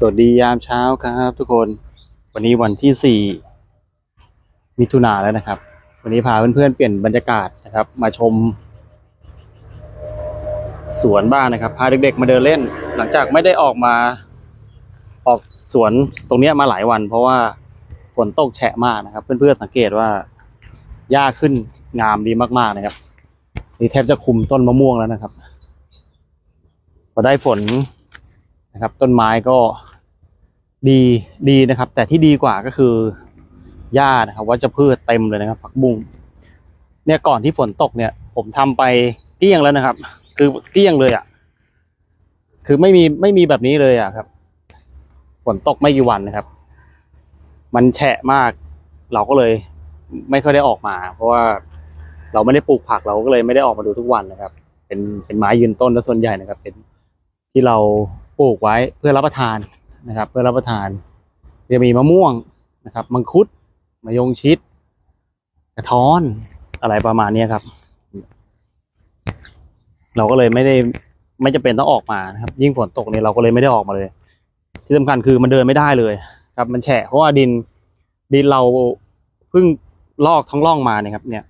สวัสดียามเช้าครับทุกคน วันนี้วันที่สี่มิถุนาแล้วนะครับ วันนี้พาเพื่อนๆเปลี่ยนบรรยากาศนะครับ มาชม สวนบ้างนะครับ พาเด็กๆมาเดินเล่น หลังจากไม่ได้ออกมาออกสวนตรงนี้มาหลายวัน เพราะว่าฝนตกแฉะมากนะครับ เพื่อนๆสังเกตว่าหญ้าขึ้นงามดีมากๆนะครับ นี่แทบจะคุมต้นมะม่วงแล้วนะครับพอได้ฝนนะครับต้นไม้ก็ ดีดีนะครับ แต่ที่ดีกว่าก็คือหญ้านะครับวัชพืชเต็มเลยนะครับ ผักบุ้งเนี่ยก่อนที่ฝนตกเนี่ย ผมทำไปเกลี้ยงแล้วนะครับ คือเกลี้ยงเลยอะ คือไม่มีไม่มีแบบนี้เลยอะครับ ฝนตกไม่กี่วันนะครับ มันแฉะมากเราก็เลย ไม่ค่อยได้ออกมา เพราะว่าเราไม่ได้ปลูกผักเราก็เลยไม่ได้ออกมาดูทุกวันนะครับ เป็นเป็นไม้ยืนต้นและส่วนใหญ่นะครับ เป็นที่เราปลูกไว้เพื่อรับประทาน นะครับ เพื่อรับประทานจะมีมะม่วงนะครับ มังคุดมะยงชิด กระท้อนอะไรประมาณนี้ครับ เราก็เลยไม่ได้ไม่จำเป็นต้องออกมานะครับ ยิ่งฝนตกเนี่ยเราก็เลยไม่ได้ออกมาเลย ที่สำคัญคือมันเดินไม่ได้เลย ครับ มันแฉะเพราะว่าดินดินเราเพิ่งลอกท้องร่องมาเนี่ยครับ เนี่ย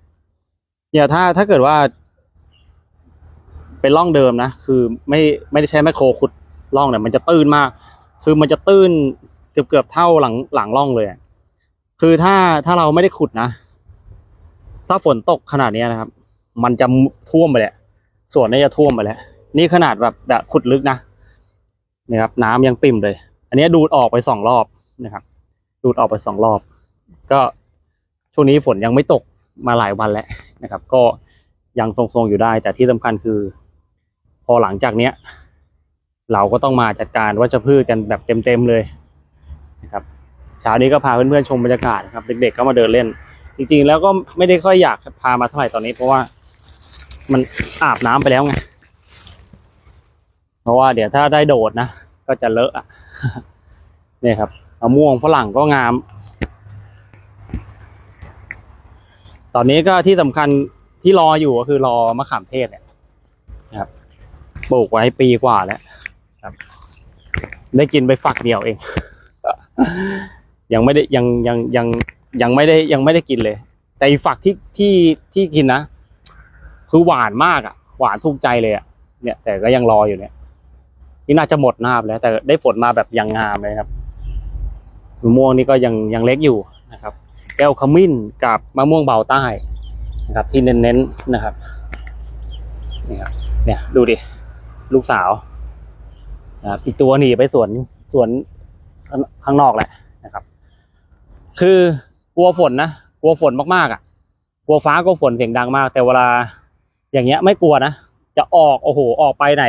เนี่ยถ้าถ้าเกิดว่า เป็นร่องเดิมนะคือไม่ไม่ได้ใช้แมคโครขุดร่องเนี่ยมันจะตื้นมาก คือมันจะตื้นเกือบเกือบเท่าหลังหลังร่องเลยคือถ้าถ้าเราไม่ได้ขุดนะ ถ้าฝนตกขนาดนี้นะครับ มันจะท่วมไปแหละส่วนนี้จะท่วมไปแล้ว นี่ขนาดแบบแบบขุดลึกนะนี่ครับ น้ำยังปิ่มเลย อันนี้ดูดออกไปสองรอบนะครับ ดูดออกไปสองรอบ ก็ช่วงนี้ฝนยังไม่ตกมาหลายวันแล้วนะครับ ก็ยังทรงๆอยู่ได้ แต่ที่สำคัญคือ พอหลังจากเนี้ย เราก็ต้องมาจัดการวัชพืชกันแบบเต็มๆเลยนะครับเช้านี้ก็พาเพื่อนๆชมบรรยากาศนะครับเด็กๆก็มาเดินเล่น จริงๆ แล้วก็ไม่ได้ค่อยอยากพามาเท่าไหร่ตอนนี้ เพราะว่ามันอาบน้ำไปแล้วไงเพราะว่าเดี๋ยวถ้าได้โดดนะก็จะเลอะเนี่ยครับมะม่วงฝรั่งก็งาม ตอนนี้ก็ที่สำคัญที่รออยู่ก็คือรอมะขามเทศเนี่ยนะครับปลูกไว้ปีกว่าแล้ว ครับ ได้กินไปฝักเดียวเอง ยังไม่ได้ยังยังยังยังไม่ได้ยังไม่ได้กินเลย แต่ฝักที่ที่ที่กินนะคือหวานมากอะ หวานถูกใจเลยอะเนี่ย แต่ก็ยังรออยู่เนี่ยนี่น่าจะหมดหน้าไปแล้ว แต่ได้ฝนมาแบบยังงามเลยครับมะม่วงนี่ก็ยังยังเล็กอยู่นะครับ แก้วขมิ้นกับมะม่วงเบาใต้นะครับ ที่เน้นๆนะครับนี่ครับเนี่ยดูดิ ลูกสาว นะครับอีกตัวหนีไปสวนสวนข้างนอกแหละนะครับ คือกลัวฝนนะกลัวฝนมากๆอะ กลัวฟ้ากลัวฝนเสียงดังมาก แต่เวลาอย่างเงี้ยไม่กลัวนะจะออกโอ้โหออกไปไหน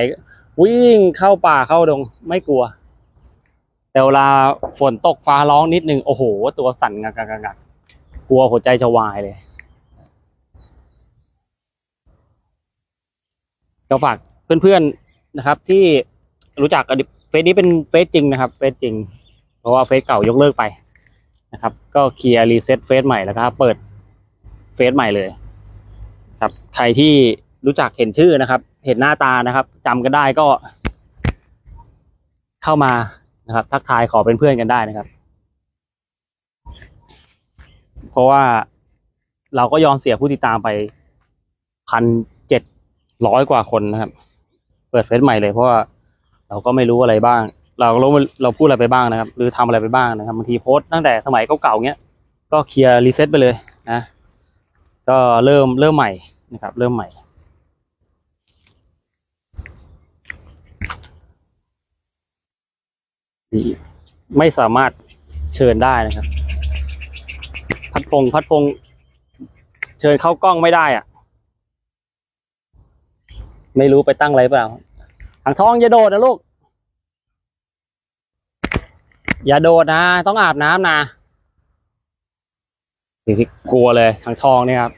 วิ่งเข้าป่าเข้าดงไม่กลัว แต่เวลาฝนตกฟ้าร้องนิดนึงโอ้โห ตัวสั่นงักงักงักกกลัวหัวใจจะวายเลยก็ฝากเพื่อนๆนะครับที่ รู้จักเฟซนี้เป็นเฟซจริงนะครับเฟซจริง เพราะว่าเฟซเก่ายกเลิกไปนะครับ ก็เคลียร์รีเซ็ตเฟซใหม่แล้วก็เปิดเฟซใหม่เลย ครับ ใครที่รู้จักเห็นชื่อนะครับ เห็นหน้าตานะครับจำกันได้ก็ เข้ามานะครับ ทักทายขอเป็นเพื่อนกันได้นะครับ เพราะว่าเราก็ยอมเสียผู้ติดตามไปพันเจ็ดร้อยกว่าคนนะครับ เปิดเฟซใหม่เลยเพราะว่า เราก็ไม่รู้อะไรบ้าง เราเราเราพูดอะไรไปบ้างนะครับ หรือทำอะไรไปบ้างนะครับบางทีโพสต์ตั้งแต่สมัยเก่าๆเนี้ยก็เคลียร์รีเซ็ตไปเลยนะก็เริ่มเริ่มใหม่นะครับ เริ่มใหม่ไม่สามารถเชิญได้นะครับ พัดพงพัดพงเชิญเข้ากล้องไม่ได้อะไม่รู้ไปตั้งอะไรเปล่า ทางทองอย่าโดดนะลูก อย่าโดดนะ ต้องอาบน้ำนะสิ่งที่กลัวเลยทางทองเนี่ยครับ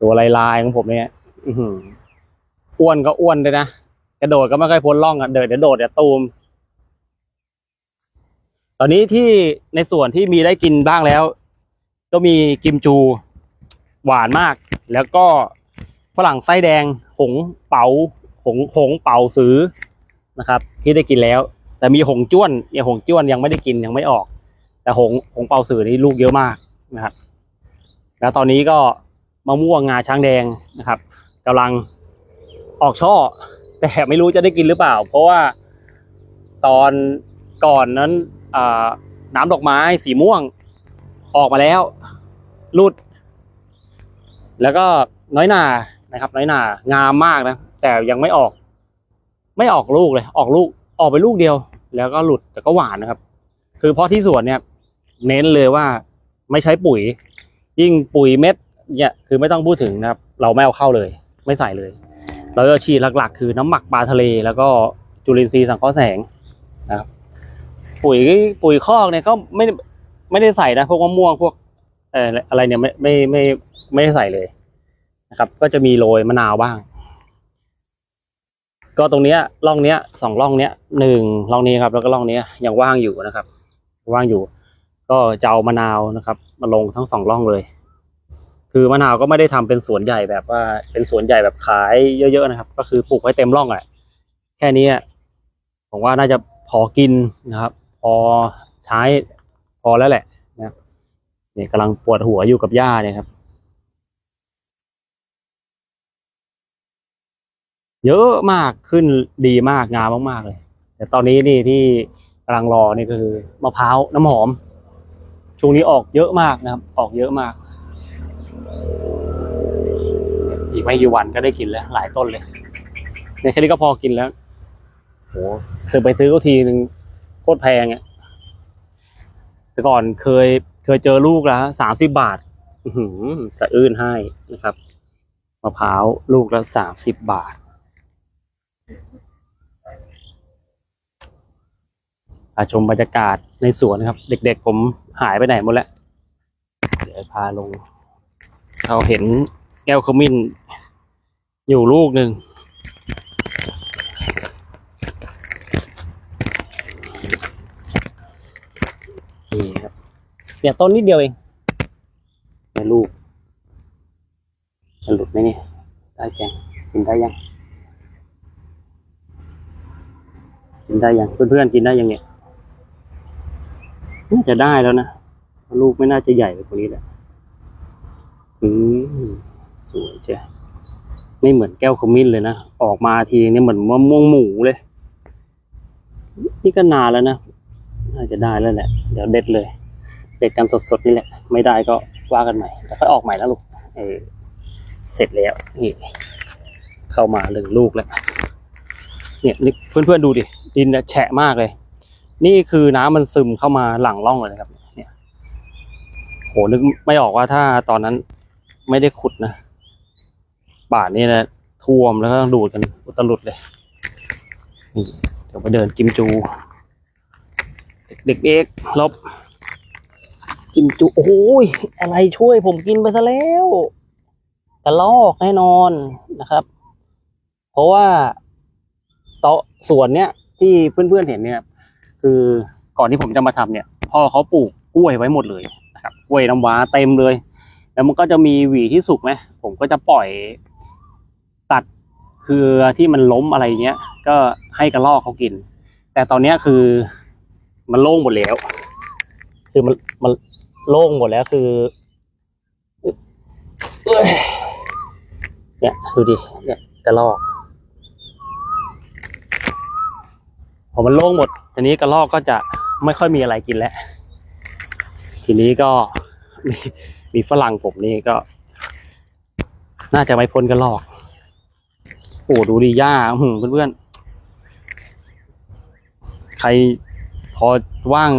ตัวลายๆของผมเนี่ยอื้อหืออ้วนก็อ้วนเลยนะกระโดดก็ไม่ค่อยพ้นร่องอะเดินเดี๋ยวโดดเดี๋ยวตูม ตอนนี้ที่ในส่วนที่มีได้กินบ้างแล้ว ก็มีกิมจูหวานมาก แล้วก็ฝรั่งไส้แดง หงเป๋า หงหงเป๋าซื้อนะครับ ที่ได้กินแล้ว แต่มีหงจ้วนเนี่ยหงจ้วนยังไม่ได้กินยังไม่ออก แต่หงหงเปาสือนี่ลูกเยอะมากนะครับ แล้วตอนนี้ก็มะม่วงงาช้างแดงนะครับกำลังออกช่อ แต่ไม่รู้จะได้กินหรือเปล่า เพราะว่าตอนก่อนนั้นน้ำดอกไม้สีม่วงออกมาแล้วรุด แล้วก็น้อยหนานะครับ น้อยหนางามมากนะ แต่ยังไม่ออก ไม่ออกลูกเลย ออกลูกออกไปลูกเดียว แล้วก็หลุดแต่ก็หวานนะครับ คือเพราะที่สวนเนี่ย เน้นเลยว่าไม่ใช้ปุ๋ย ยิ่งปุ๋ยเม็ดเนี่ยคือไม่ต้องพูดถึงนะครับ เราไม่เอาเข้าเลย ไม่ใส่เลย เราจะฉีดหลักๆ คือน้ำหมักปลาทะเล แล้วก็จุลินทรีย์สังเคราะห์แสงนะครับ ปุ๋ยปุ๋ยคอกเนี่ยก็ไม่ไม่ได้ใส่นะพวกมะม่วงพวกเอ่ออะไรเนี่ยไม่ไม่ไม่ไม่ได้ใส่เลยนะครับ ก็จะมีโรยมะนาวบ้าง ก็ตรงเนี้ยร่องเนี้ยสองร่องเนี้ยหนึ่งร่องนี้ครับ แล้วก็ร่องเนี้ยยังว่างอยู่นะครับ ว่างอยู่ ก็จะเอามะนาวนะครับ มาลงทั้งสองร่องเลย คือมะนาวก็ไม่ได้ทำเป็นสวนใหญ่แบบว่าเป็นสวนใหญ่แบบขายเยอะๆนะครับ ก็คือปลูกไว้เต็มร่องแหละแค่นี้ผมว่าน่าจะพอกินนะครับ พอใช้พอแล้วแหละนะเนี่ยกำลังปวดหัวอยู่กับหญ้าเนี่ยครับ เยอะมากขึ้นดีมากงามมากๆเลย แต่ตอนนี้นี่ที่กำลังรอนี่คือมะพร้าวน้ำหอม ช่วงนี้ออกเยอะมากนะครับ ออกเยอะมาก อีกไม่กี่วันก็ได้กินแล้ว หลายต้นเลยในแค่นี้ก็พอกินแล้วโหซื้อไปซื้อก็ทีหนึ่งโคตรแพงอะแต่ก่อนเคยเคยเจอลูกละสามสิบบาทอือหือสะอื้นให้นะครับมะพร้าวลูกละสามสิบบาท อา ชมบรรยากาศในสวนนะครับ เด็กๆผมหายไปไหนหมดแล้ว เดี๋ยวพาลง เราเห็นแก้วขมิ้น อยู่ลูกหนึ่งนี่ครับเนี่ยต้นนิดเดียวเองเนี่ยลูกจะหลุดไหมเนี่ยได้แกงกินได้ยัง กินได้ยัง เพื่อนๆกินได้ยังเนี่ย น่าจะได้แล้วนะลูกไม่น่าจะใหญ่ไปกว่านี้แหละอืมสวยจ้ไม่เหมือนแก้วขมิ้นเลยนะ ออกมาทีนี่ยเหมือนมะม่วงหมูเลย นี่ก็นานแล้วนะ น่าจะได้แล้วแหละ เดี๋ยวเด็ดเลย เด็ดกันสดๆนี่แหละ ไม่ได้ก็ว่ากันใหม่แล้วค่อยออกใหม่นะลูกเออเสร็จแล้ว นี่ เข้ามาหนึ่งลูกแล้ว เนี่ยนี่เพื่อนๆดูดิ ดินแฉะมากเลย นี่คือน้ำมันซึมเข้ามาหลังร่องเลยครับ เนี่ยโหนึกไม่ออกว่าถ้าตอนนั้นไม่ได้ขุดนะป่านนี้นะท่วมแล้วก็ต้องดูดกันอุตลุดเลยนี่เดี๋ยวไปเดินกิมจู เด็กๆเอกลบ กิมจูโอ้ยอะไรช่วยผมกินไปซะแล้วกระลอกแน่นอนนะครับ เพราะว่าโต๊ะสวนเนี้ยที่เพื่อนๆเห็นเนี่ย คือก่อนที่ผมจะมาทำเนี่ย พ่อเขาปลูกกล้วยไว้หมดเลยนะครับกล้วยน้ำว้าเต็มเลย แล้วมันก็จะมีหวีที่สุกไหมผมก็จะปล่อยตัดคือที่มันล้มอะไรเงี้ย ก็ให้กระรอกเขากิน แต่ตอนเนี้ยคือมันโล่งหมดแล้ว คือมันมันโล่งหมดแล้วคือเอ้ยเนี่ยดูดิเนี่ยกระรอกพอมันโล่งหมด ทีนี้กระรอกก็จะไม่ค่อยมีอะไรกินแล้ว ทีนี้ก็มีมีฝรั่งผมนี่ก็ น่าจะไม่พ้นกระรอก โอ้ดูดีหญ้าหืมเพื่อนๆ ใครพอว่าง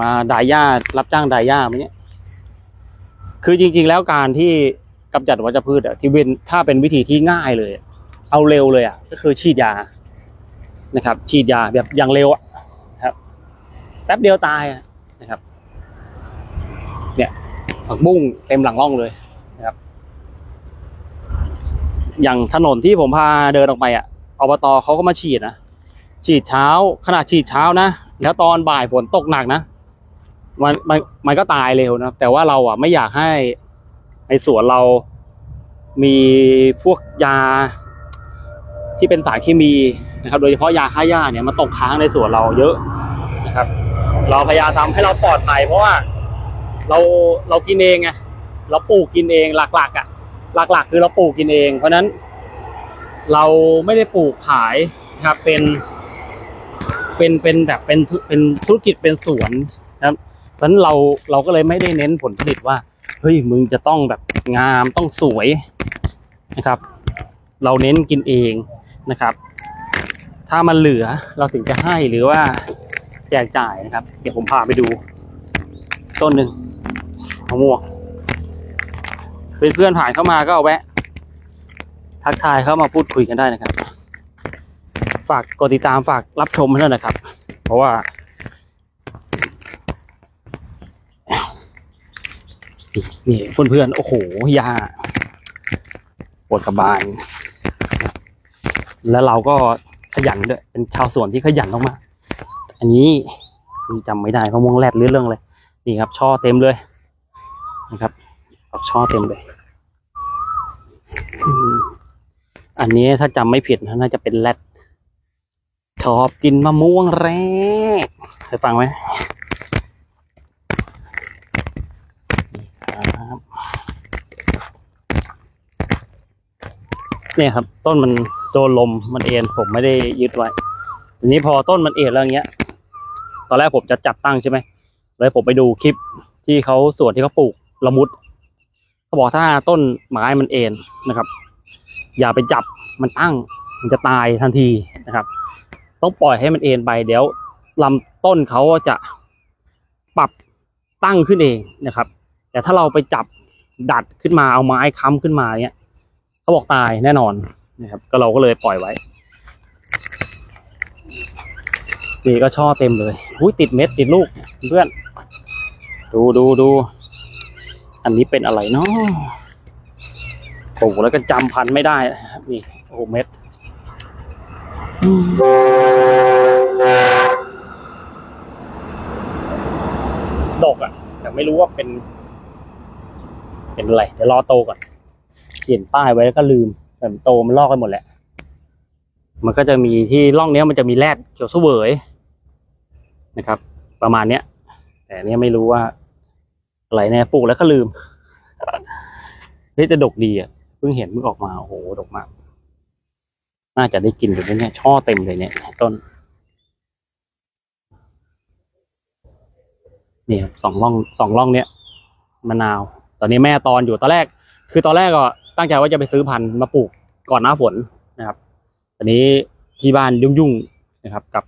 มาดายหญ้ารับจ้างดายหญ้าไหมเนี่ย คือจริง ๆ แล้วการที่กำจัดวัชพืชอะที่เป็นถ้าเป็นวิธีที่ง่ายเลย เอาเร็วเลยอะก็คือฉีดยานะครับ ฉีดยาแบบอย่างเร็วอะ แป๊บเดียวตายนะครับ เนี่ยผักบุ้งเต็มหลังร่องเลยนะครับ อย่างถนนที่ผมพาเดินออกไปอะอบตเขาก็มาฉีดนะฉีดเช้าขนาดฉีดเช้านะแล้วตอนบ่ายฝนตกหนักนะมันมันมันก็ตายเร็วนะแต่ว่าเราอะไม่อยากให้ในสวนเรามีพวกยาที่เป็นสารเคมีนะครับ โดยเฉพาะยาฆ่าหญ้าเนี่ยมันตกค้างในสวนเราเยอะนะครับ เราพยายามทำให้เราปลอดภัยเพราะว่าเราเรากินเองไงเราปลูกกินเองหลักๆอะ หลักๆ คือเราปลูกกินเอง เพราะนั้นเราไม่ได้ปลูกขายนะครับเป็น เป็นเป็นแบบเป็นเป็นธุรกิจเป็นสวนนะครับเพราะนั้นเราเราก็เลยไม่ได้เน้นผลผลิตว่าเฮ้ยมึงจะต้องแบบงามต้องสวยนะครับ เราเน้นกินเองนะครับ ถ้ามันเหลือเราถึงจะให้หรือว่า แจกจ่ายนะครับ เดี๋ยวผมพาไปดู ต้นหนึ่งมะม่วงเพื่อนๆผ่านเข้ามาก็เอาแวะ ทักทายเข้ามาพูดคุยกันได้นะครับ ฝากกดติดตามฝากรับชมให้ด้วยนะครับ เพราะว่า นี่เพื่อนๆโอ้โหยาปวดกระบาล แล้วเราก็ขยันด้วย เป็นชาวสวนที่ขยันมากๆ อันนี้นี่จำไม่ได้มะม่วงแรดหรือเรื่องเลยนี่ครับ ช่อเต็มเลยนะครับออกช่อเต็มเลย อันนี้ถ้าจำไม่ผิดน่าจะเป็นแรดชอบกินมะม่วงแรกเคยฟังไหมนี่ครับเนี่ยครับ ต้นมันโดนลมมันเอ็นผมไม่ได้ยึดไว้ทีนี้พอต้นมันเอ็นแล้วอย่างเงี้ย ตอนแรกผมจะจับตั้งใช่ไหมเลยผมไปดูคลิปที่เขาสวนที่เขาปลูกละมุดเขาบอกถ้าต้นไม้มันเอ็นนะครับ อย่าไปจับมันตั้ง มันจะตายทันทีนะครับ ต้องปล่อยให้มันเอ็นไปเดี๋ยวลำต้นเขาจะปรับตั้งขึ้นเองนะครับ แต่ถ้าเราไปจับดัดขึ้นมาเอาไม้ค้ำขึ้นมาเนี้ยเขาบอกตายแน่นอนนะครับ ก็เราก็เลยปล่อยไว้ นี่ก็ช่อเต็มเลยอุ้ยติดเม็ดติดลูกเพื่อน ดูดูดูอันนี้เป็นอะไรเนาะโอ้โหแล้วก็จำพันไม่ได้ นี่โอ้โหเม็ดดกอะ แต่ไม่รู้ว่าเป็น เป็นอะไร เดี๋ยวรอโตก่อน เขียนป้ายไว้แล้วก็ลืมแต่โตมันลอกกันหมดแหละ มันก็จะมีที่ร่องเนี้ยมันจะมีแรดเขียวเสวย นะครับ ประมาณเนี้ย แต่เนี้ยไม่รู้ว่าอะไรแน่ปลูกแล้วก็ลืมเฮ้ยแต่ดกดีอะเพิ่งเห็นเพิ่งออกมาโอ้โหดกมาก น่าจะได้กินอยู่เนี่ยช่อเต็มเลยเนี่ยต้นนี่ครับสองร่องสองร่องเนี้ยมะนาว ตอนนี้แม่ตอนอยู่ตอนแรก คือตอนแรกก็ตั้งใจว่าจะไปซื้อพันธุ์มาปลูกก่อนหน้าฝนนะครับตอนนี้ที่บ้านยุ่งๆนะครับ กับ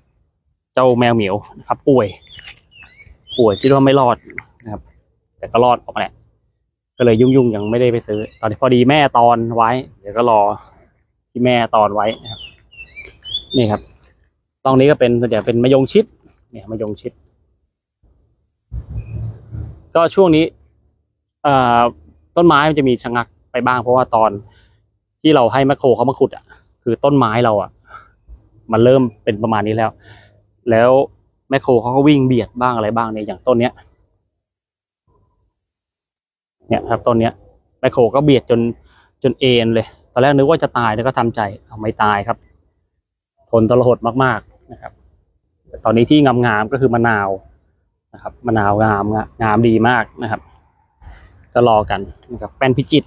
จ้าแมวเหมียวนะครับ ป่วย ป่วยคิดว่าไม่รอดนะครับ แต่ก็รอดออกมาแหละก็เลยยุ่งๆยังไม่ได้ไปซื้อ ตอนนี้พอดีแม่ตอนไว้ เดี๋ยวก็รอที่แม่ตอนไว้นะครับ นี่ครับตรงนี้ก็เป็นส่วนใหญ่เป็นมะยงชิด เนี่ยมะยงชิด ก็ช่วงนี้เอ่อต้นไม้มันจะมีชะงักไปบ้าง เพราะว่าตอนที่เราให้แมคโครเขามาขุดอะ คือต้นไม้เราอะ มันเริ่มเป็นประมาณนี้แล้ว แล้วแมคโครเขาก็วิ่งเบียดบ้างอะไรบ้างเนี่ยอย่างต้นเนี้ย เนี่ยครับต้นเนี้ยแมคโครก็เบียดจนจนเอ็นเลย ตอนแรกนึกว่าจะตายแล้วก็ทำใจเอาไม่ตายครับ ทนทรหดมากๆนะครับ ตอนนี้ที่งามๆก็คือมะนาวนะครับมะนาวงามงามดีมากนะครับ ก็รอกันนะครับแป้นพิจิต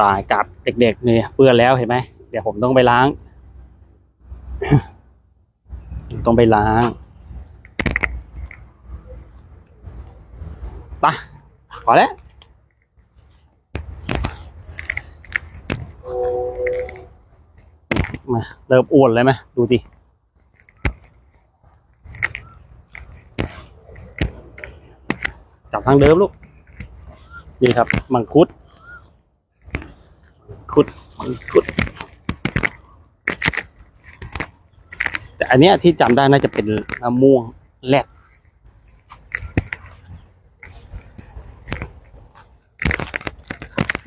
ตายกับเด็กๆเนี่ยเปื้อนแล้วเห็นไหมเดี๋ยวผมต้องไปล้าง ต้องไปล้างไปะพอแล้วมาเริ่มอ้วนเลยไหมดูดิจับทางเดิมลูก นี่ครับ มังคุด คุด มังคุด แต่อันเนี้ยที่จำได้น่าจะเป็นมะม่วงแรด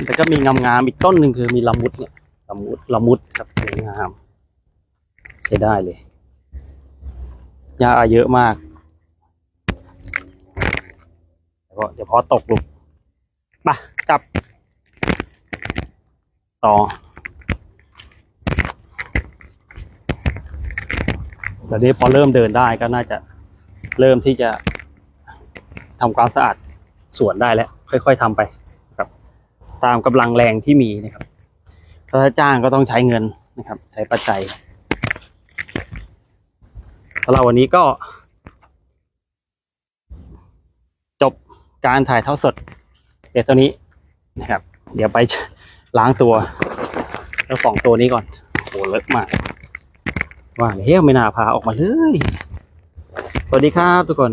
แต่ก็มีงามๆอีกต้นหนึ่งคือมีละมุดเนี่ยละมุดละมุดครับสวยงาม ใช้ได้เลยหญ้าเยอะมากเดี๋ยวพอเดี๋ยวพอตกลูกไปกลับ ต่อ ตอนนี้พอเริ่มเดินได้ก็น่าจะเริ่มที่จะทำความสะอาดสวนได้แล้ว ค่อย ๆทำไปครับ ตามกำลังแรงที่มีนะครับ ถ้าจ้างก็ต้องใช้เงินนะครับ ใช้ปัจจัยสำหรับวันนี้ก็ จบการถ่ายเทอดสดเดี๋ยวตัวนี้นะครับ เดี๋ยวไปล้างตัวเจ้าสองตัวนี้ก่อนโหเลอะมาก ว่าเฮ้ยไม่น่าพาออกมาเลย สวัสดีครับทุกคน